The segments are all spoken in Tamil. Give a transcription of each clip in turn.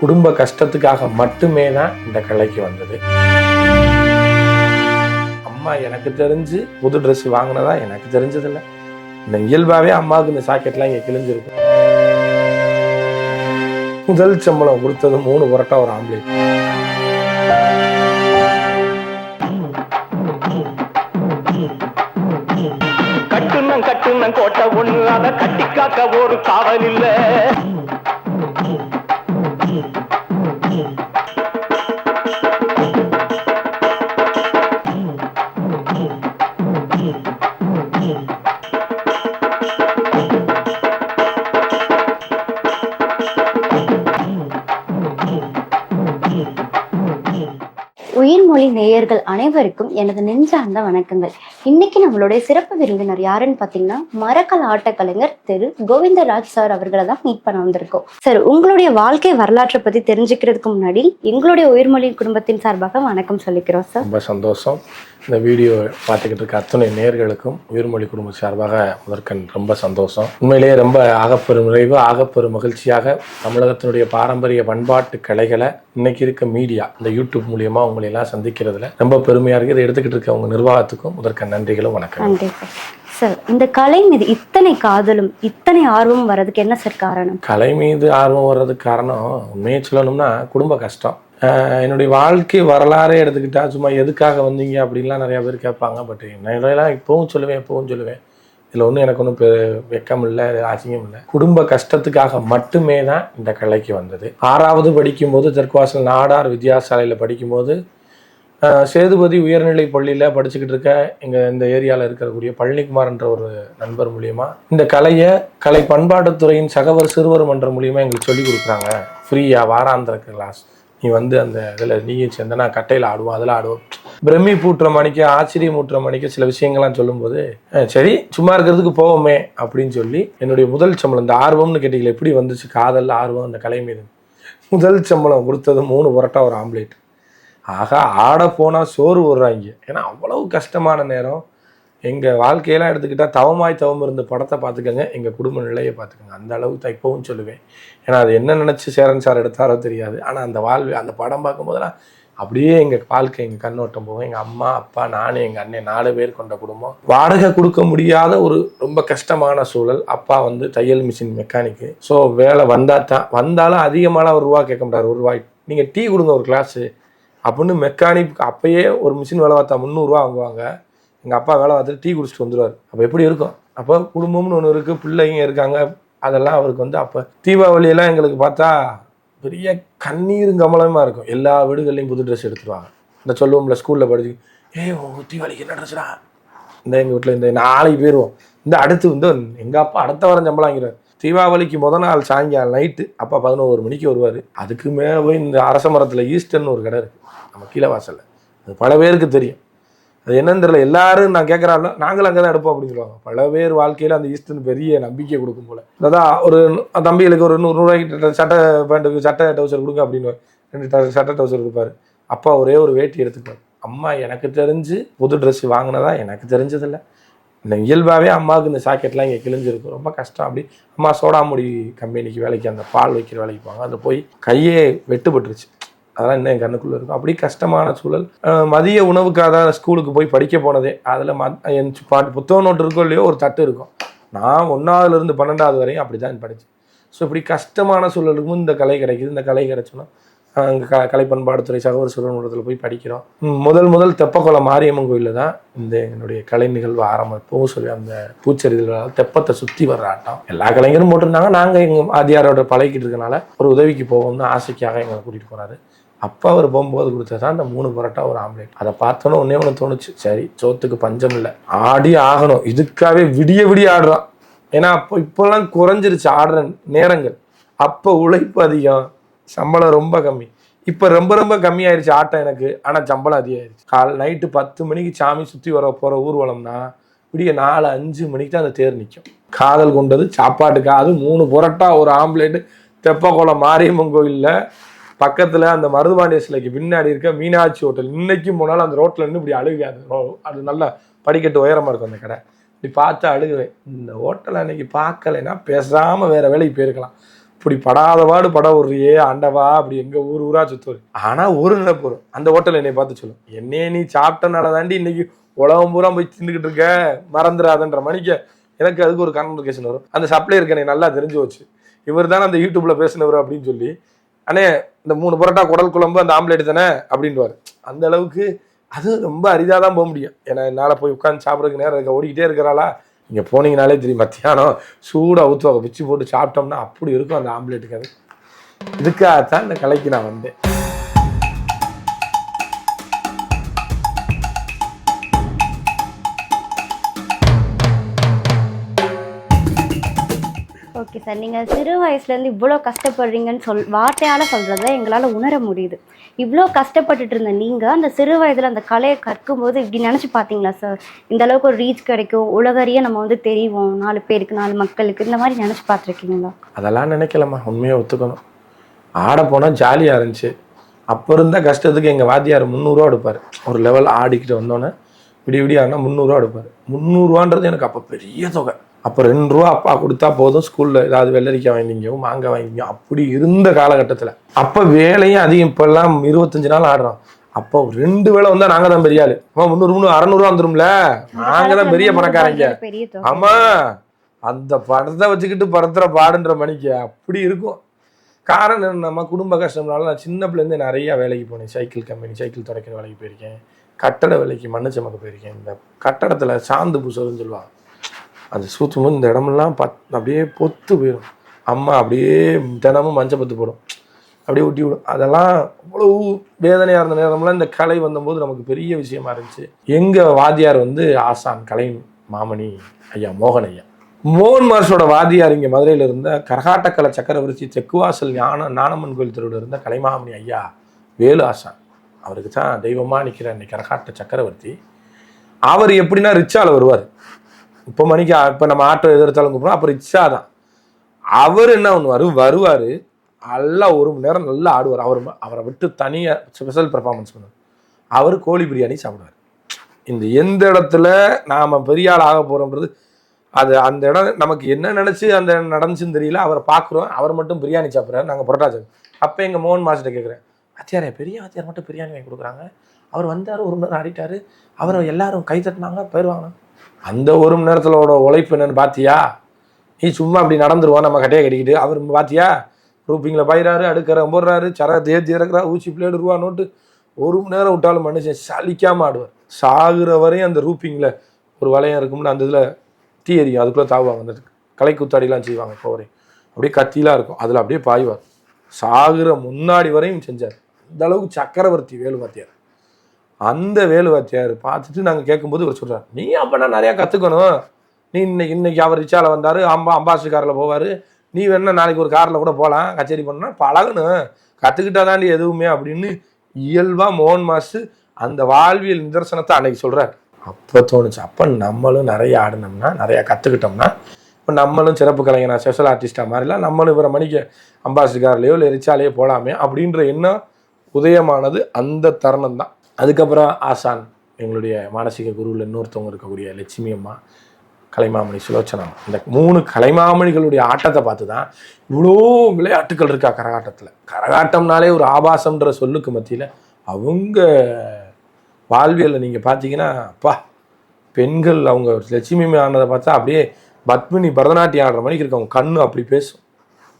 குடும்ப கஷ்டத்துக்காக மட்டுமே தான் இந்த கலைக்கு வந்தது. அம்மா எனக்கு தெரிஞ்சு புது ட்ரெஸ் வாங்கினதா எனக்கு தெரிஞ்சதில்லை. இந்த இயல்பாகவே அம்மாவுக்கு இந்த சாக்கெட்லாம் இங்கே கிழிஞ்சிருக்கும். முதல் சம்பளம் கொடுத்தது மூணு புரட்டா ஒரு ஆம்லேட் கட்டுனம் கட்டுனம் கோட்டை ஒண்ணு அதை கட்டி காக்க ஒரு காவல் இல்லை. உயிர்மொழி நேயர்கள் அனைவருக்கும் எனது நெஞ்சார்ந்த வணக்கங்கள். இன்னைக்கு நம்மளுடைய சிறப்பு விருந்தினர் யாருன்னு பாத்தீங்கன்னா மரக்கல் ஆட்டக்கலைஞர் திரு கோவிந்தராஜ் சார் அவர்களை தான் மீட் பண்ண வந்திருக்கோம். சார் உங்களுடைய வாழ்க்கை வரலாற்றை பத்தி தெரிஞ்சுக்கிறதுக்கு முன்னாடி எங்களுடைய உயிர்மொழி குடும்பத்தின் சார்பாக வணக்கம் சொல்லிக்கிறோம் சார். ரொம்ப சந்தோஷம். இந்த வீடியோ பார்த்துக்கிட்டு இருக்க அத்தனை நேர்களுக்கும் உயிர்மொழி குடும்ப சார்பாக முதற்கண் ரொம்ப சந்தோஷம். உண்மையிலேயே ரொம்ப ஆகப்பெரும் நிறைவு ஆகப்பெரும் மகிழ்ச்சியாக தமிழகத்தினுடைய பாரம்பரிய பண்பாட்டு கலைகளை இன்னைக்கு இருக்க மீடியா இந்த யூடியூப் மூலியமா உங்களை எல்லாம் சந்திக்கிறதுல ரொம்ப பெருமையா இருக்கு இதை எடுத்துக்கிட்டு இருக்க உங்க நிர்வாகத்துக்கும் முதற்கண் நன்றிகளும் வணக்கம் நன்றி சார் சார் இந்த கலை மீது இத்தனை காதலும் இத்தனை ஆர்வமும் வர்றதுக்கு என்ன சார் காரணம்? கலை மீது ஆர்வம் வர்றதுக்கு காரணம் உண்மையை சொல்லணும்னா குடும்ப கஷ்டம். என்னுடைய வாழ்க்கை வரலாறே எடுத்துக்கிட்டா சும்மா எதுக்காக வந்தீங்க அப்படின்லாம் நிறைய பேர் கேட்பாங்க பட் என்னெல்லாம் இப்போவும் சொல்லுவேன் எப்பவும் சொல்லுவேன். இதில் ஒன்றும் எனக்கு ஒன்றும் வெக்கம் இல்லை அசிங்கம் இல்லை. குடும்ப கஷ்டத்துக்காக மட்டுமே தான் இந்த கலைக்கு வந்தது. ஆறாவது படிக்கும்போது தெற்குவாசல் நாடார் வித்யாசாலையில் படிக்கும்போது சேதுபதி உயர்நிலை பள்ளியில் படிச்சுக்கிட்டு இருக்க எங்கள் இந்த ஏரியாவில் இருக்கக்கூடிய பழனிக்குமார்ன்ற ஒரு நண்பர் மூலியமா இந்த கலையை கலை பண்பாட்டுத்துறையின் சகவர் சிறுவர் மன்றம் மூலியமாக எங்களுக்கு சொல்லி கொடுக்குறாங்க. ஃப்ரீயாக வாராந்திர கிளாஸ் நீ வந்து அந்த இதில் நீயும் சேர்ந்தனா கட்டையில் ஆடுவோம் அதில் ஆடுவோம் பிரம்மி பூட்டுற மணிக்கு ஆச்சரியம் ஊட்டுற மணிக்கு சில விஷயங்கள்லாம் சொல்லும்போது சரி சும்மா இருக்கிறதுக்கு போவோமே அப்படின்னு சொல்லி என்னுடைய முதல் சம்பளம் இந்த ஆர்வம்னு கேட்டீங்களா எப்படி வந்துச்சு? காதல் ஆர்வம் அந்த கலை மீது. முதல் சம்பளம் கொடுத்தது மூணு புரட்டா ஒரு ஆம்லேட். ஆக ஆட போனால் சோறு விடுறாங்க ஏன்னா அவ்வளவு கஷ்டமான நேரம். எங்கள் வாழ்க்கையெல்லாம் எடுத்துக்கிட்டால் தவமாய் தவம் இருந்த படத்தை பார்த்துக்கோங்க. எங்கள் குடும்ப நிலையை பார்த்துக்கோங்க. அந்த அளவுக்கு தான் இப்போவும் சொல்லுவேன். ஏன்னா அது என்ன நினச்சி சேரன் சார் எடுத்தாரோ தெரியாது. ஆனால் அந்த வாழ்வு அந்த படம் பார்க்கும்போதெல்லாம் அப்படியே எங்கள் வாழ்க்கை எங்கள் கண்ணோட்டம் போகும். எங்கள் அம்மா அப்பா நான் எங்கள் அண்ணன் நாலு பேர் கொண்ட குடும்பம். வாடகை கொடுக்க முடியாத ஒரு ரொம்ப கஷ்டமான சூழல். அப்பா வந்து தையல் மிஷின் மெக்கானிக்கு ஸோ வேலை வந்தால் தான் வந்தாலும் அதிகமான ஒரு ரூபா கேட்க மாட்டார். ஒரு ரூபாய். நீங்கள் டீ கொடுங்க ஒரு கிளாஸு அப்படின்னு மெக்கானிக் அப்பயே ஒரு மிஷின் வேலை பார்த்தா முந்நூறுரூவா வாங்குவாங்க. எங்கள் அப்பா வேலை பார்த்துட்டு டீ குடிச்சிட்டு வந்துடுவார் அப்போ எப்படி இருக்கும்? அப்போ குடும்பம்னு ஒன்று இருக்குது பிள்ளைங்க இருக்காங்க. அதெல்லாம் அவருக்கு வந்து அப்போ தீபாவளியெல்லாம் எங்களுக்கு பார்த்தா பெரிய கண்ணீரும் கமலமாக இருக்கும். எல்லா வீடுகள்லையும் புது ட்ரெஸ் எடுத்துருவாங்க. இந்த சொல்லுவோம்ல ஸ்கூலில் படிச்சு ஏய் ஓ தீபாவளிக்கு என்ன ட்ரெஸ்டா இந்த எங்கள் வீட்டில் இந்த நாளைக்கு போயிடுவோம் இந்த அடுத்து வந்து எங்கள் அப்பா அடுத்த வாரம் சம்பளம் வாங்கிறார் தீபாவளிக்கு முத நாள் சாயங்காலம் நைட்டு அப்பா பதினோரு மணிக்கு வருவார். அதுக்கு மேலே போய் இந்த அரச மரத்தில் ஈஸ்டர்னு ஒரு கடை இருக்குது நம்ம கீழே வாசலில். அது பல பேருக்கு தெரியும். அது என்னன்னு தெரியல. எல்லாரும் நான் கேட்குறாலும் நாங்களும் அங்கே தான் எடுப்போம் அப்படின்னு சொல்லுவாங்க. பல பேர் வாழ்க்கையில் அந்த ஈஸ்டர்னு பெரிய நம்பிக்கை கொடுக்கும் போல. அதான் ஒரு தம்பிகளுக்கு ஒரு நூறு ரூபாய்க்கு சட்டை பேண்ட்டுக்கு சட்டை டவுசர் கொடுங்க அப்படின்னு ரெண்டு சட்டை டவுசர் கொடுப்பாரு. அப்பா ஒரே ஒரு வேட்டி எடுத்துக்குவார். அம்மா எனக்கு தெரிஞ்சு புது ட்ரெஸ் வாங்கினதா எனக்கு தெரிஞ்சதில்லை. இந்த இயல்பாகவே அம்மாவுக்கு இந்த சாக்கெட்லாம் இங்கே கிழிஞ்சிருக்கும். ரொம்ப கஷ்டம். அப்படி அம்மா சோடாமுடி கம்பெனிக்கு வேலைக்கு அந்த பால் வைக்கிற வேலைக்கு போவாங்க. அதில் போய் கையே வெட்டுப்பட்டுருச்சு. அதெல்லாம் இன்னும் என் கண்ணுக்குள்ளே இருக்கும். அப்படி கஷ்டமான சூழல். மதிய உணவுக்காக தான் ஸ்கூலுக்கு போய் படிக்க போனதே. அதில் மத் என் பாட்டு புத்தக நோட்டு இருக்கோ இல்லையோ ஒரு தட்டு இருக்கும். நான் ஒன்றாவதுலேருந்து பன்னெண்டாவது வரையும் அப்படி தான் படித்தேன். ஸோ இப்படி கஷ்டமான சூழலுக்கும் இந்த கலை கிடைக்குது. இந்த கலை கிடைச்சோன்னா அங்கே க கலை பண்பாடுத்துறை சகோதர சிறுவனத்தில் போய் படிக்கிறோம். முதல் முதல் தெப்பக்குளம் மாரியம்மன் கோயிலில் தான் இந்த என்னுடைய கலை நிகழ்வு ஆரம்பிப்போம் சொல்லி அந்த பூச்செறிதல் தெப்பத்தை சுற்றி வர்ற ஆட்டம். எல்லா கலைஞரும் போட்டிருந்தாங்க. நாங்கள் எங்கள் ஆதியாரோட பழகிட்டு இருக்கனால ஒரு உதவிக்கு போவோம்னு ஆசைக்காக எங்களை கூட்டிகிட்டு போனாரு. அப்போ அவர் போகும்போது கொடுத்தது தான் அந்த மூணு பரோட்டா ஒரு ஆம்லேட். அதை பார்த்தோன்னே ஒன்றே ஒன்று தோணுச்சு. சரி சோத்துக்கு பஞ்சம் இல்லை. ஆடி ஆகணும். இதுக்காகவே விடிய விடிய ஆடுறான். ஏன்னா அப்போ இப்போல்லாம் குறைஞ்சிருச்சு ஆடுற நேரங்கள். அப்போ உழைப்பு அதிகம். சம்பளம் ரொம்ப கம்மி. இப்போ ரொம்ப ரொம்ப கம்மியாயிருச்சு ஆட்டம் எனக்கு. ஆனால் சம்பளம் அதிகமாயிருச்சு. கால் நைட்டு பத்து மணிக்கு சாமி சுற்றி வர போகிற ஊர்வலம்னா விடிய நாலு அஞ்சு மணிக்கு தான் அந்த தேர் நிற்கும் காதல் கொண்டது சாப்பாட்டுக்கு. அது மூணு புரட்டா ஒரு ஆம்லேட்டு. தெப்பக்குளம் மாரியம்மன் கோயிலில் பக்கத்தில் அந்த மருதுபாண்டிய சிலைக்கு பின்னாடி இருக்க மீனாட்சி ஹோட்டல் இன்னைக்கும் போனாலும் அந்த ரோட்டில் நின்று இப்படி அழுகாது. அது நல்லா படிக்கட்டு உயரமாக இருக்கும் அந்த கடை. இப்படி பார்த்து அழுகுவேன். இந்த ஹோட்டலை அன்னைக்கு பார்க்கலைன்னா பேசாமல் வேற வேலைக்கு போயிருக்கலாம். இப்படி படாத பாடு பட விடுறியே ஆண்டவா அப்படி எங்க ஊர் ஊரா சுற்றுவார் ஆனா ஒரு நிலை வரும். அந்த ஹோட்டல் என்னை பார்த்து சொல்லும். என்னையே நீ சாப்பிட்ட நடந்தாண்டி இன்னைக்கு உலகம் பூரா போய் தின்னுக்கிட்டு இருக்க மறந்துடாதன்ற மணிக்கு எனக்கு அதுக்கு ஒரு கான்வர்கேஷன் வரும். அந்த சப்ளையருக்கு எனக்கு நல்லா தெரிஞ்சு வச்சு இவர் தானே அந்த யூடியூப்ல பேசினவர் அப்படின்னு சொல்லி அண்ணே இந்த மூணு பரோட்டா குடல் குழம்பு அந்த ஆம்லேட் தானே? அப்படின்வாரு அந்த அளவுக்கு அது ரொம்ப அரிதாக தான் போக முடியும். ஏன்னா என்னால் போய் உட்காந்து சாப்பிட்றதுக்கு நேரம் இருக்க. ஓடிக்கிட்டே இருக்கிறாளா? இங்கே போனீங்கனாலே தெரியும். மத்தியானம் சூடாக ஊற்றுவாங்க பிச்சு போட்டு சாப்பிட்டோம்னா அப்படி இருக்கும் அந்த ஆம்லேட்டுக்கு அது. இதுக்காகத்தான் இந்த கலைக்கு நான் வந்தேன். ஓகே சார் நீங்கள் சிறு வயசுலேருந்து இவ்வளோ கஷ்டப்படுறீங்கன்னு சொல் வார்த்தையால் சொல்கிறத எங்களால் உணர முடியுது. இவ்வளோ கஷ்டப்பட்டுட்டு இருந்த நீங்கள் அந்த சிறு வயதில் அந்த கலையை கற்கும்போது இப்படி நினச்சி பார்த்தீங்களா சார் இந்த அளவுக்கு ஒரு ரீச் கிடைக்கும். உலகறிய நம்ம வந்து தெரியும் நாலு பேருக்கு நாலு மக்களுக்கு. இந்த மாதிரி நினச்சி பார்த்துருக்கீங்களா? அதெல்லாம் நினைக்கலம்மா. உண்மையாக ஒத்துக்கணும். ஆட போனால் ஜாலியாக இருந்துச்சு. அப்போ இருந்த கஷ்டத்துக்கு எங்கள் வாத்தியார் முந்நூறுரூவா எடுப்பார் ஒரு லெவல் ஆடிக்கிட்டு வந்தோன்னே விடிய விடிய ஆனால் முந்நூறுரூவா எடுப்பார் முந்நூறுரூவான்றது எனக்கு அப்போ பெரிய தொகை. அப்போ ரெண்டு ரூபா அப்பா கொடுத்தா போதும். ஸ்கூலில் ஏதாவது வெள்ளரிக்காய் வாங்கிங்க மாங்காய் வாங்கிங்க அப்படி இருந்த காலகட்டத்தில் அப்போ வேலையும் அதிகம். இப்போல்லாம் இருபத்தஞ்சு நாள் ஆடுறோம் அப்போ ரெண்டு வேளை வந்தால் நாங்கள் தான் பெரிய ஆள். அம்மா முந்நூறு முந்நூறு அறநூறுவா வந்துரும்ல? நாங்கள் தான் பெரிய பணக்காரங்க. பெரிய தொகை. ஆமா அந்த படத்தை வச்சுக்கிட்டு படத்துற பாடுன்ற மணிக்கு அப்படி இருக்கும். காரணம் என்ன, நம்ம குடும்ப கஷ்டம்னால நான் சின்ன பிள்ளைலேருந்து நிறைய வேலைக்கு போனேன். சைக்கிள் கம்பெனி சைக்கிள் துடைக்கிற வேலைக்கு போயிருக்கேன். கட்டட வேலைக்கு மண்ணு சமக்க போயிருக்கேன். இந்த கட்டடத்தில் சாந்து பூசுறதுன்னு சொல்லுவாங்க. அது சூத்தும் போது இந்த இடமெல்லாம் பத் அப்படியே பொத்து போயிடும் அம்மா அப்படியே தினமும் மஞ்சள் பத்து போடும். அப்படியே ஒட்டி விடும். அதெல்லாம் அவ்வளவு வேதனையாக இருந்த நேரம்லாம் இந்த கலை வந்தபோது நமக்கு பெரிய விஷயமா இருந்துச்சு. எங்கள் வாத்தியார் வந்து ஆசான் கலை மாமணி ஐயா மோகன் ஐயா. மோகன் மார்ஷோட வாத்தியார் இங்கே மதுரையில் இருந்த கரகாட்டக்கலை சக்கரவர்த்தி தெக்குவாசல் ஞான ஞானம்மன் கோயில் தெருவில் இருந்த கலைமாமணி ஐயா வேலு ஆசான். அவருக்கு தான் தெய்வமாக நிற்கிற இன்னைக்கு கரகாட்ட சக்கரவர்த்தி. அவர் எப்படின்னா ரிச்சாவில் வருவார். இப்போ மணிக்கு இப்போ நம்ம ஆட்டோ எதிர்த்தாலும் கூப்பிடுறோம் அப்புறம் இச்சா தான். அவர் என்ன பண்ணுவார்? வருவார். நல்லா ஒரு மணி நேரம் நல்லா ஆடுவார். அவர் அவரை விட்டு தனியாக ஸ்பெஷல் பர்ஃபார்மன்ஸ் பண்ணுவார். அவர் கோழி பிரியாணி சாப்பிடுவார். இந்த எந்த இடத்துல நாம் பெரிய ஆள் ஆக போகிறோன்றது அது அந்த இடம் நமக்கு என்ன நினச்சி அந்த நடந்துச்சுன்னு தெரியல. அவரை பார்க்குறோம். அவர் மட்டும் பிரியாணி சாப்பிட்றாரு. நாங்கள் புரோட்டா அப்போ எங்கள் மோகன் மாஸ்டர் கேட்குறேன் வாத்தியாரே பெரிய ஆத்தியார் மட்டும் பிரியாணி வாங்கி கொடுக்குறாங்க. அவர் வந்தார் ஒரு மணி நேரம் ஆடிட்டார். அவரை எல்லாரும் கை தட்டினாங்க போயிடுவாங்க அந்த ஒரு மணி நேரத்திலோட உழைப்பு என்னன்னு பார்த்தியா நீ சும்மா அப்படி நடந்துருவோம் நம்ம கட்டையை கட்டிக்கிட்டு அவர் பார்த்தியா ரூப்பிங்கில் பயிறாரு அடுக்கிற போடுறாரு சர தேர்த்தி இறக்குறா ஊசி பிளேடு ரூபா நோட்டு. ஒரு மணி நேரம் விட்டாலும் மனுஷன் சலிக்காமல் ஆடுவார். சாகுற வரையும் அந்த ரூப்பிங்கில் ஒரு வளையம் இருக்கும்ல அந்த இதில் தீ எரியும். அதுக்குள்ளே தாவுவாங்க அந்த கலை குத்தாடிலாம் செய்வாங்க இப்போ வரையும். அப்படியே கத்திலாம் இருக்கும். அதில் அப்படியே பாய்வார். சாகுற முன்னாடி வரையும் செஞ்சார். அந்த அளவுக்கு சக்கரவர்த்தி வேலு வாத்தியார் அந்த வேலுவாச்சியார் பார்த்துட்டு நாங்கள் கேட்கும்போது இவர் சொல்கிறார் நீ அப்பனா நிறையா கற்றுக்கணும் நீ இன்னைக்கு இன்னைக்கு அவர் ரிச்சாவில் வந்தார் அம்பா அம்பாசி காரில் போவார். நீ வேணா நாளைக்கு ஒரு காரில் கூட போகலாம் கச்சேரி பண்ணா பழகணும். கற்றுக்கிட்டா தாண்டி எதுவுமே அப்படின்னு இயல்பாக மோகன் மாஸ்டர் அந்த வாழ்வியல் நிதர்சனத்தை அன்னைக்கு சொல்கிறார் அப்போ தோணுச்சு அப்போ நம்மளும் நிறைய ஆடினோம்னா நிறையா கற்றுக்கிட்டோம்னா இப்போ நம்மளும் சிறப்பு கலைஞனா ஸ்பெஷல் ஆர்டிஸ்டாக மாதிரிலாம் நம்மளும் இவரை மணிக்கு அம்பாசி கார்லையோ இல்லை ரிச்சாலேயோ போகலாமே அப்படின்ற எண்ணம் உதயமானது அந்த தருணம் தான் அதுக்கப்புறம் ஆசான் எங்களுடைய மானசீக குருவில் இன்னொருத்தவங்க இருக்கக்கூடிய லட்சுமி அம்மா கலைமாமணி சுலோச்சனம் இந்த மூணு கலைமாமணிகளுடைய ஆட்டத்தை பார்த்து தான் இவ்வளோ விளையாட்டுகள் இருக்கா கரகாட்டத்தில். கரகாட்டம்னாலே ஒரு ஆபாசம்ன்ற சொல்லுக்கு மத்தியில் அவங்க வாழ்வியலில் நீங்கள் பார்த்தீங்கன்னா அப்பா பெண்கள் அவங்க லட்சுமி ஆனதை பார்த்தா அப்படியே பத்மினி பரதநாட்டியம் ஆடுற மணிக்கு இருக்கவங்க கண்ணு அப்படி பேசும்.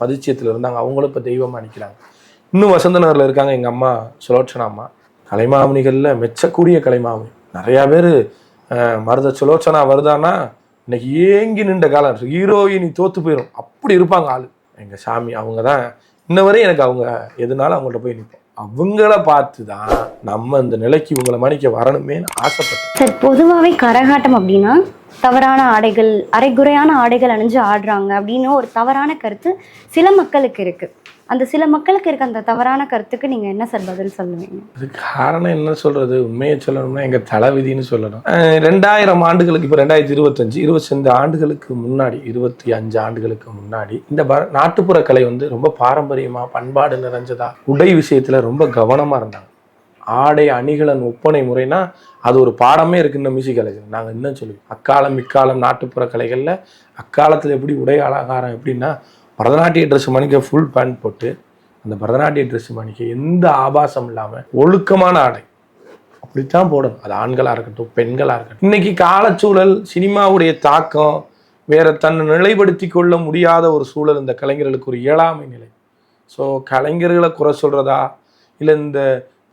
மதிச்சியத்தில் இருந்தாங்க. அவங்களும் இப்போ தெய்வமாக நிற்கிறாங்க இன்னும் வசந்த நகரில் இருக்காங்க எங்கள் அம்மா சுலோச்சனா அம்மா. கலைமாமணிகளில் மெச்சக்கூடிய கலைமாமணி. நிறையா பேர் மருத சுலோச்சனா வருதான்னா இன்னைக்கு ஏங்கி நின்ற காலம் ஹீரோயினி தோத்து போயிடும் அப்படி இருப்பாங்க ஆள். எங்கள் சாமி அவங்க தான் இன்ன வரையும் எனக்கு அவங்க எதுனாலும் அவங்கள்ட்ட போய் நிற்போம் அவங்கள பார்த்து தான் நம்ம இந்த நிலைக்கு இவங்களை மணிக்க வரணுமே ஆசைப்பட்டேன். சார் பொதுவாகவே கரகாட்டம் அப்படின்னா தவறான ஆடைகள் அரைகுறையான ஆடைகள் அணிஞ்சு ஆடுறாங்க அப்படின்னு ஒரு தவறான கருத்து சில மக்களுக்கு இருக்கு. அந்த சில மக்களுக்கு இருக்க அந்த தவறான கருத்துக்கு நீங்க என்ன சார் பதில் சொல்லுவீங்க? அதுக்கு காரணம் என்ன சொல்றது? உண்மையை சொல்லணும்னா எங்க தலைவிதின்னு சொல்லணும். ரெண்டாயிரம் ஆண்டுகளுக்கு இப்போ ரெண்டாயிரத்தி இருபத்தஞ்சு இருபத்தஞ்சு ஆண்டுகளுக்கு முன்னாடி இருபத்தி அஞ்சு ஆண்டுகளுக்கு முன்னாடி இந்த நாட்டுப்புற கலை வந்து ரொம்ப பாரம்பரியமா பண்பாடு நிறைஞ்சதா உடை விஷயத்துல ரொம்ப கவனமா இருந்தாங்க. ஆடை அணிகலன் ஒப்பனை முறைனா அது ஒரு பாடமே இருக்கு இந்த மியூசிக் கலைகள் நாங்கள் இன்னும் சொல்லுவோம். அக்காலம் இக்காலம் நாட்டுப்புற கலைகளில் அக்காலத்தில் எப்படி உடை அலங்காரம் எப்படின்னா பரதநாட்டிய ட்ரெஸ் மணிக்க ஃபுல் பேண்ட் போட்டு அந்த பரதநாட்டிய ட்ரெஸ் மணிக்க எந்த ஆபாசம் இல்லாமல் ஒழுக்கமான ஆடை. அப்படித்தான் போடணும். அது ஆண்களாக இருக்கட்டும் பெண்களாக இருக்கட்டும். இன்னைக்கு காலச்சூழல் சினிமாவுடைய தாக்கம் வேற தன்னை நிலைப்படுத்தி கொள்ள முடியாத ஒரு சூழல் இந்த கலைஞர்களுக்கு ஒரு இயலாமை நிலை. ஸோ கலைஞர்களை குறை சொல்கிறதா இல்லை இந்த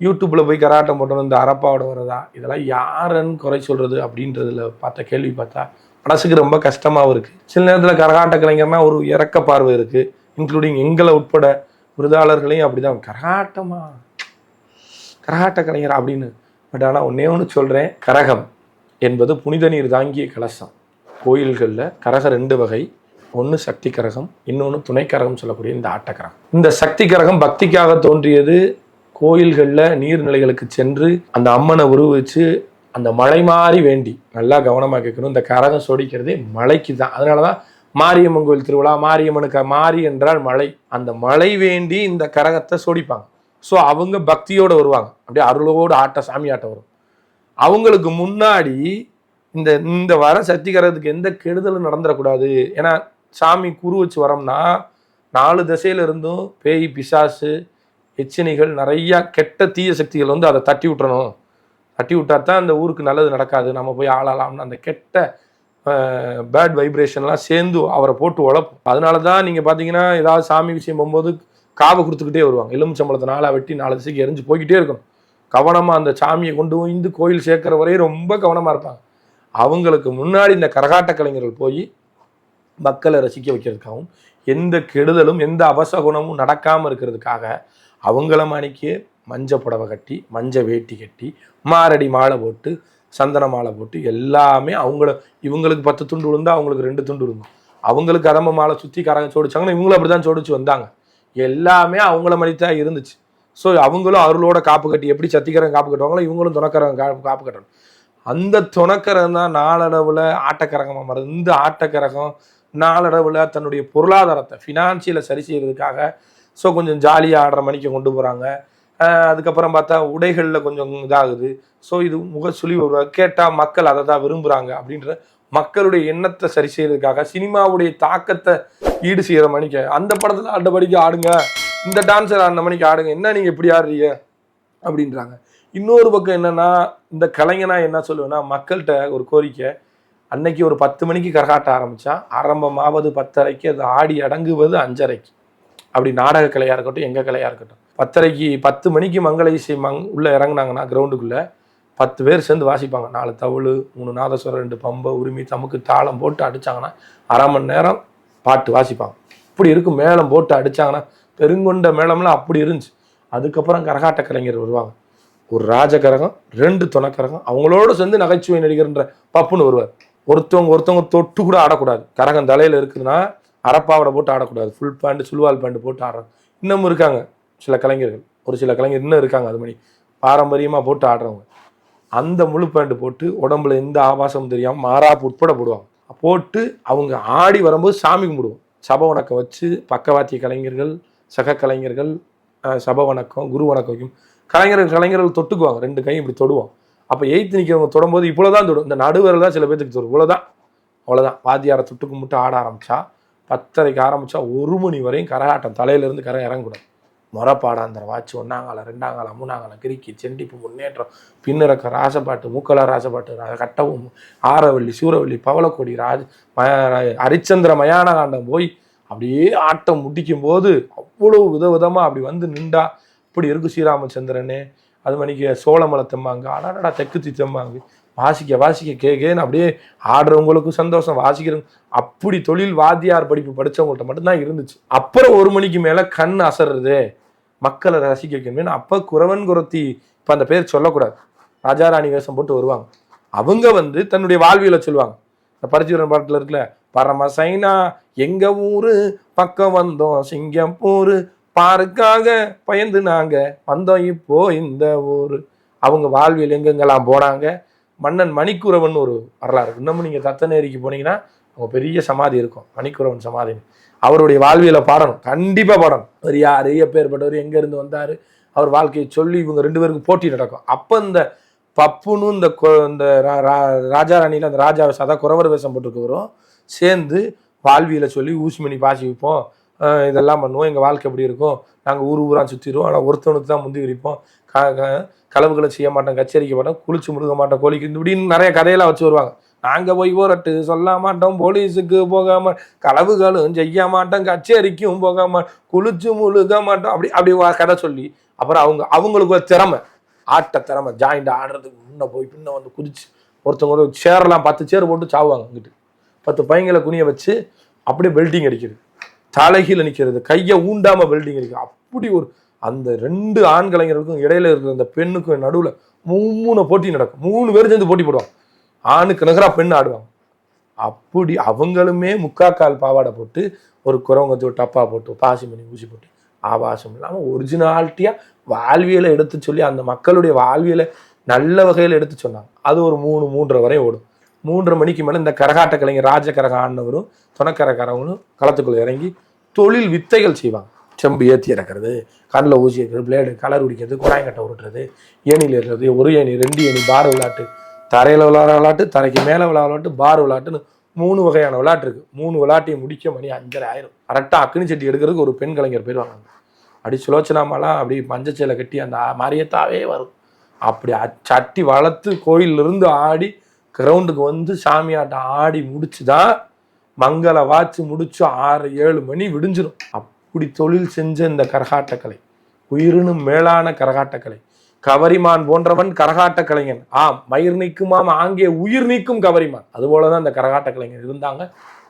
யூடியூப்பில் போய் கராட்டம் போட்டணும் இந்த அரப்பாவோட வரதா இதெல்லாம் யாருன்னு குறை சொல்கிறது அப்படின்றதுல பார்த்த கேள்வி பார்த்தா மனசுக்கு ரொம்ப கஷ்டமாகவும் இருக்குது சில நேரத்தில் கரகாட்ட கலைஞர்னா ஒரு இறக்க பார்வை இருக்குது இன்க்ளூடிங் எங்களை உட்பட விருதாளர்களையும் அப்படிதான். கரகாட்டமா. கரகாட்ட கலைஞர் அப்படின்னு. பட் ஆனால் ஒன்றே ஒன்று சொல்கிறேன் கரகம் என்பது புனித நீர் தாங்கிய கலசம். கோயில்களில் கரகம் ரெண்டு வகை. ஒன்று சக்தி கரகம் இன்னொன்று துணை கரகம் சொல்லக்கூடிய இந்த ஆட்டக்கரகம் இந்த சக்தி கரகம் பக்திக்காக தோன்றியது கோயில்களில் நீர்நிலைகளுக்கு சென்று அந்த அம்மனை உருவிச்சு அந்த மழை மாறி வேண்டி நல்லா கவனமாக கேட்கணும். இந்த கரகம் சொடிக்கிறதே மழைக்கு தான். அதனால தான் மாரியம்மன் கோயில் திருவிழா மாரியம்மனுக்கு மாறி என்றால் மழை அந்த மழை வேண்டி இந்த கரகத்தை சொடிப்பாங்க. ஸோ அவங்க பக்தியோடு வருவாங்க. அப்படியே அருளோடு ஆட்ட சாமி ஆட்டம் வரும். அவங்களுக்கு முன்னாடி இந்த இந்த வர சக்திகரத்துக்கு எந்த கெடுதலும் நடந்துடக்கூடாது. ஏன்னா சாமி குரு வச்சு வரோம்னா நாலு திசையில இருந்தும் பேய் பிசாசு எச்சினிகள் நிறையா கெட்ட தீய சக்திகள் வந்து அதை தட்டி விட்டுறணும். தட்டி விட்டா தான் அந்த ஊருக்கு நல்லது நடக்காது. நம்ம போய் ஆளலாம்னு அந்த கெட்ட பேட் வைப்ரேஷன்லாம் சேர்ந்து அவரை போட்டு உழப்பும். அதனால தான் நீங்கள் பார்த்தீங்கன்னா ஏதாவது சாமி விஷயம் போகும்போது காவை கொடுத்துக்கிட்டே வருவாங்க. எலுமிச்சம்பளத்தை நாளாக வெட்டி நாலு திசைக்கு எரிஞ்சு போய்கிட்டே இருக்கணும். கவனமாக அந்த சாமியை கொண்டு வந்து கோயில் சேர்க்குற வரையும் ரொம்ப கவனமாக இருப்பாங்க. அவங்களுக்கு முன்னாடி இந்த கரகாட்ட கலைஞர்கள் போய் மக்களை ரசிக்க வைக்கிறதுக்காகவும் எந்த கெடுதலும் எந்த அவசகுணமும் நடக்காமல் இருக்கிறதுக்காக அவங்கள மணிக்கு மஞ்சள் புடவை கட்டி மஞ்சள் வேட்டி கட்டி மாரடி மாலை போட்டு சந்தன மாலை போட்டு எல்லாமே அவங்கள இவங்களுக்கு பத்து துண்டு விழுந்தா அவங்களுக்கு ரெண்டு துண்டு விழுங்கும் அவங்களுக்கு அரம்ப மாலை சுற்றி கரங்க சோடிச்சாங்கன்னா இவங்களும் அப்படி தான் சோடிச்சு வந்தாங்க. எல்லாமே அவங்கள மாதிரி தான் இருந்துச்சு. ஸோ அவங்களும் அருளோட காப்பு கட்டி எப்படி சத்திக்கிறவங்க காப்பு கட்டுவாங்களோ இவங்களும் துணக்கரங்க கா- காப்பு கட்டணும். அந்த துணக்கரகம் தான் நாளளவில் ஆட்டக்கரகமாக மாறுது. இந்த ஆட்டக்கரகம் நாளளவில் தன்னுடைய பொருளாதாரத்தை ஃபினான்சியலை சரி செய்கிறதுக்காக ஸோ கொஞ்சம் ஜாலியாக ஆடுற மணிக்கு கொண்டு போகிறாங்க அதுக்கப்புறம் பார்த்தா உடைகளில் கொஞ்சம் இதாகுது. ஸோ இது முக சுழிவு கேட்டால் மக்கள் அதை தான் விரும்புகிறாங்க அப்படின்ற மக்களுடைய எண்ணத்தை சரி செய்யறதுக்காக சினிமாவுடைய தாக்கத்தை ஈடு செய்கிற மணிக்கு அந்த படத்தில் ஆட்ட படிக்க ஆடுங்க இந்த டான்ஸர் ஆடின மணிக்கு ஆடுங்க என்ன நீங்கள் இப்படி ஆடுறீங்க? அப்படின்றாங்க. இன்னொரு பக்கம் என்னன்னா இந்த கலைஞனா என்ன சொல்லுவேன்னா மக்கள்கிட்ட ஒரு கோரிக்கை. அன்னைக்கு ஒரு பத்து மணிக்கு கரகாட்ட ஆரம்பித்தா ஆரம்பமாவது பத்தரைக்கு அது ஆடி அடங்குவது அஞ்சரைக்கு. அப்படி நாடக கலையாக இருக்கட்டும் எங்கள் கலையாக இருக்கட்டும். பத்தரைக்கு பத்து மணிக்கு மங்கள இசை மங் உள்ளே இறங்குனாங்கன்னா கிரவுண்டுக்குள்ளே பத்து பேர் சேர்ந்து வாசிப்பாங்க. நாலு தவுள் மூணு நாதஸ்வரம் ரெண்டு பம்பை உரிமை தமக்கு தாளம் போட்டு அடிச்சாங்கன்னா அரை மணி நேரம் பாட்டு வாசிப்பாங்க. இப்படி இருக்கும் மேளம் போட்டு அடிச்சாங்கன்னா பெருங்கொண்ட மேளம்லாம் அப்படி இருந்துச்சு. அதுக்கப்புறம் கரகாட்ட கலைஞர் வருவாங்க. ஒரு ராஜகரகம் ரெண்டு துணைக்கரகம் அவங்களோட சேர்ந்து நகைச்சுவை நடிகர்ன்ற பப்புன்னு வருவார். ஒருத்தவங்க ஒருத்தவங்க தொட்டு கூட ஆடக்கூடாது. கரகம் தலையில் இருக்குதுன்னா அரப்பாவடை போட்டு ஆடக்கூடாது. ஃபுல் பேண்ட் சுல்வால் பேண்ட் போட்டு ஆடுறாங்க இன்னமும் இருக்காங்க. சில கலைஞர்கள் ஒரு சில கலைஞர் இன்னும் இருக்காங்க அது மாதிரி பாரம்பரியமாக போட்டு ஆடுறவங்க. அந்த முழு பேண்ட் போட்டு உடம்புல எந்த ஆபாசமும் தெரியாமல் மாறாப்பு உட்பட போடுவாங்க. போட்டு அவங்க ஆடி வரும்போது சாமி கும்பிடுவோம். சப வணக்கம் வச்சு பக்கவாத்திய கலைஞர்கள் சக கலைஞர்கள் சப வணக்கம் குரு வணக்கம் வைக்கும். கலைஞர்கள் கலைஞர்கள் தொட்டுக்குவாங்க. ரெண்டு கையும் இப்படி தொடுவோம். அப்போ எயித்து நிற்கிறவங்க தொடும்போது இவ்வளோதான் தொடும். இந்த நடுவரில் தான் சில பேர்த்துக்கு தொடும். இவ்வளோதான் அவ்வளோதான் வாத்தியாரை தொட்டு கும்பிட்டு ஆட ஆரம்பித்தா பத்தரைக்கு ஆரம்பித்தா ஒரு மணி வரையும் கரகாட்டம். தலையிலேருந்து கரை இறங்கக்கூடாது. முறப்பாடாந்திர வாட்சி ஒன்னாங்காலம் ரெண்டாங்கால மூணாங்கால கிரிக்கி செண்டிப்பு முன்னேற்றம் பின்னிறக்க ராசப்பாட்டு மூக்கலா ராசப்பாட்டு கட்டவும் ஆரவள்ளி சூரவள்ளி பவளக்கொடி ராஜ் ஹரிச்சந்திர மயான காண்டம் போய் அப்படியே ஆட்டம் முடிக்கும் போது அவ்வளவு விதவிதமாக அப்படி வந்து நின்றா இப்படி இருக்கு ஸ்ரீராமச்சந்திரனே அது மணிக்கு சோளமலை தெம்மாங்க அடாடா தெக்குத்தி தித்தம்மாங்க வாசிக்க வாசிக்க கேக்கேன்னு அப்படியே ஆடுறவங்களுக்கும் சந்தோஷம் வாசிக்கிறவங்க அப்படி தொழில் வாத்தியார் படிப்பு படிச்சவங்கள்ட்ட மட்டும்தான் இருந்துச்சு. அப்புறம் ஒரு மணிக்கு மேலே கண் அசர்றது. மக்களை ரசிக்க வைக்கணும்னு அப்போ குறவன் குரத்தி இப்போ அந்த பேர் சொல்லக்கூடாது. ராஜாராணி வேஷம் போட்டு வருவாங்க. அவங்க வந்து தன்னுடைய வாழ்வியலை சொல்லுவாங்க. இந்த பரிசுவரன் பாட்டுல இருக்குல்ல பரமசைனா எங்க ஊரு? பக்கம் வந்தோம் சிங்கப்பூர் பாருக்காக பயந்து நாங்க வந்தோம் இப்போ இந்த ஊரு. அவங்க வாழ்வியல் எங்கெங்கெல்லாம் போனாங்க? மன்னன் மணிக்குறவன் ஒரு வரலாறு. இன்னமும் நீங்க தத்தநேரிக்கு போனீங்கன்னா அவங்க பெரிய சமாதி இருக்கும் மணிக்குறவன் சமாதி அவருடைய வாழ்வியலை பாடணும் கண்டிப்பாக பாடணும். அவர் யார் எப்பேற்பட்டவர் எங்கேருந்து வந்தார் அவர் வாழ்க்கையை சொல்லி இவங்க ரெண்டு பேருக்கும் போட்டி நடக்கும். அப்போ இந்த பப்புன்னு இந்த இந்த ரா- ராஜா ராணியில் அந்த ராஜா வேஷம் அதான் குறவர் வேஷம் போட்டுருக்கவரும் சேர்ந்து வாழ்வியலை சொல்லி ஊசிமணி பாசி வைப்போம் இதெல்லாம் பண்ணுவோம் எங்கள் வாழ்க்கை எப்படி இருக்கும் நாங்கள் ஊர் ஊராக சுற்றிடுவோம் ஆனால் ஒருத்தவனுக்கு தான் முந்தி விரிப்போம் க க- களவுகளை செய்ய மாட்டோம் கச்சேரிக்க மாட்டோம் குளிச்சு முழுக மாட்டோம் கோழிக்கு இப்படின்னு நிறைய கதையெல்லாம் வச்சு வருவாங்க. நாங்கள் போய் போரட்டு சொல்ல மாட்டோம் போலீஸுக்கு போகாம களவுகளும் செய்ய மாட்டோம் கச்சேரிக்கும் போகாம குளிச்சு முழுக மாட்டோம் அப்படி அப்படி கதை சொல்லி. அப்புறம் அவங்க அவங்களுக்கு ஒரு திறமை. ஆட்ட திறமை ஜாயிண்ட் ஆடுறதுக்கு முன்ன போய் பின்ன வந்து குதிச்சு ஒருத்தவங்க ஒரு சேரெல்லாம் பத்து சேர் போட்டு சாவுவாங்க அங்கிட்டு பத்து பையங்களை குனிய வச்சு அப்படியே பெல்டிங் அடிக்கிறது. தலைகீழ நிற்கிறது கையை ஊண்டாம பெல்டிங் அடிக்கிறது. அப்படி ஒரு அந்த ரெண்டு ஆண் கலைஞர்களுக்கும் இடையில இருக்கிற அந்த பெண்ணுக்கும் நடுவில் மூணு போட்டி நடக்கும். மூணு பேரும் சேர்ந்து போட்டி போடுவாங்க. ஆணுக்கு நிகரா பெண் ஆடுவாங்க. அப்படி அவங்களுமே முக்காக்கால் பாவாடை போட்டு ஒரு குரவங்க டப்பா போட்டு பாசி பண்ணி ஊசி போட்டு ஆபாசம் இல்லாமல் ஒரிஜினாலிட்டியாக வாழ்வியலை எடுத்து சொல்லி அந்த மக்களுடைய வாழ்வியலை நல்ல வகையில் எடுத்து சொன்னாங்க. அது ஒரு மூணு மூன்றரை வரை ஓடும். மூன்றரை மணிக்கு மேலே இந்த கரகாட்ட கலைஞர் ராஜ கரக ஆடினவரும் துணக்கரக்காரவங்களும் களத்துக்குள்ளே இறங்கி தொழில் வித்தைகள் செய்வாங்க. செம்பு ஏற்றி இறக்குறது கண்ணில் ஊசி இருக்கிறது பிளேடு கலர் குடிக்கிறது குழாயங்கட்டை உருட்டுறது ஏணியில் இருக்கிறது ஒரு ஏணி ரெண்டு ஏணி பார விளையாட்டு தரையில் விளையாடுற விளையாட்டு தரைக்கு மேலே விளையாட விளாட்டு பார் விளையாட்டுன்னு மூணு வகையான விளையாட்டு இருக்குது மூணு விளையாட்டையும் முடிக்க மணி அஞ்சரை ஆயிரம். கரெக்டாக அக்னி சட்டி எடுக்கிறதுக்கு ஒரு பெண் கலைஞர் போயிடுவாங்க அப்படி சுலோச்சனாமெல்லாம் அப்படி மஞ்சச்சேலை கட்டி அந்த மாரியத்தாவே வரும். அப்படி அச்சட்டி சட்டி வளர்த்து கோயிலிருந்து ஆடி கிரவுண்டுக்கு வந்து சாமியாட்டம் ஆடி முடிச்சு தான் மங்கள வாட்சி முடிச்சு ஆறு ஏழு மணி விடிஞ்சிடும் அப்படி தொழில் செஞ்ச இந்த கரகாட்டக்கலை உயிரினும் மேலான கரகாட்டக்கலை கவரிமான் போன்றவன் கரகாட்ட கலைஞன். ஆம் மயிர் நீக்குமாம் ஆங்கே உயிர் நீக்கும் கவரிமான். அதுபோலதான் இந்த கரகாட்ட கலைஞர் இருந்தாங்க.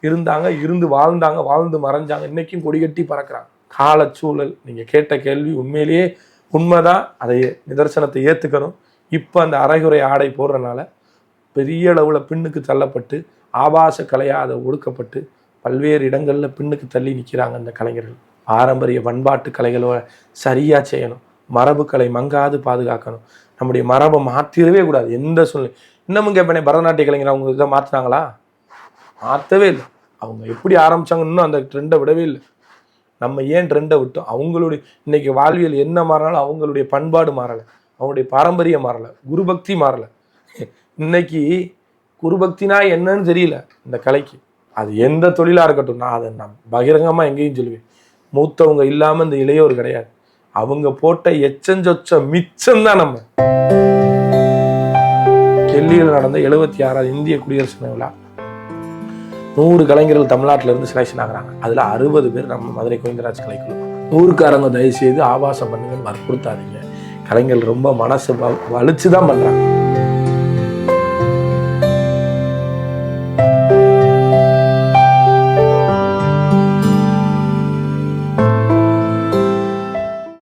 இருந்தாங்க இருந்து வாழ்ந்தாங்க வாழ்ந்து மறைஞ்சாங்க. இன்னைக்கும் கொடிகட்டி பறக்குறாங்க. காலச்சூழல் நீங்க கேட்ட கேள்வி உண்மையிலேயே உண்மைதான். அதை நிதர்சனத்தை ஏத்துக்கணும். இப்போ அந்த அரைகுறை ஆடை போடுறனால பெரிய அளவுல பின்னுக்கு தள்ளப்பட்டு ஆபாச கலையா அதை ஒடுக்கப்பட்டு பல்வேறு இடங்கள்ல பின்னுக்கு தள்ளி நிற்கிறாங்க அந்த கலைஞர்கள். பாரம்பரிய பண்பாட்டு கலைகளை சரியா செய்யணும். மரபு கலை மங்காது பாதுகாக்கணும். நம்முடைய மரபை மாற்றிடவே கூடாது. எந்த சூழ்நிலை? இன்னமும் கேட்பேனே பரதநாட்டிய கலைஞர் அவங்க இதை மாற்றினாங்களா மாற்றவே இல்லை. அவங்க எப்படி ஆரம்பிச்சாங்க இன்னும் அந்த ட்ரெண்டை விடவே இல்லை. நம்ம ஏன் ட்ரெண்டை விட்டோம்? அவங்களுடைய இன்னைக்கு வாழ்வியல் என்ன மாறினாலும் அவங்களுடைய பண்பாடு மாறலை. அவங்களுடைய பாரம்பரியம் மாறலை. குருபக்தி மாறலை. இன்னைக்கு குருபக்தினா என்னன்னு தெரியல இந்த கலைக்கு. அது எந்த தொழிலாக இருக்கட்டும் நான் அதை நான் பகிரங்கமாக எங்கேயும் சொல்லுவேன். மூத்தவங்க இல்லாமல் இந்த இளையோர் கிடையாது. அவங்க போட்ட எச்சஞ்சொச்ச மிச்சம் தான் நம்ம. டெல்லியில் நடந்த எழுபத்தி ஆறாவது இந்திய குடியரசு தின விழா. நூறு கலைஞர்கள் தமிழ்நாட்டிலேருந்து செலெக்ஷன் ஆகுறாங்க. அதில் அறுபது பேர் நம்ம மதுரை கோவிந்தராஜ் கலைக்குழு. நூறுக்காரங்க தயவு செய்து ஆபாசம் பண்ணுங்கன்னு வற்புறுத்தாதீங்க. கலைஞர்கள் ரொம்ப மனசு வலிச்சு தான் பண்ணுறாங்க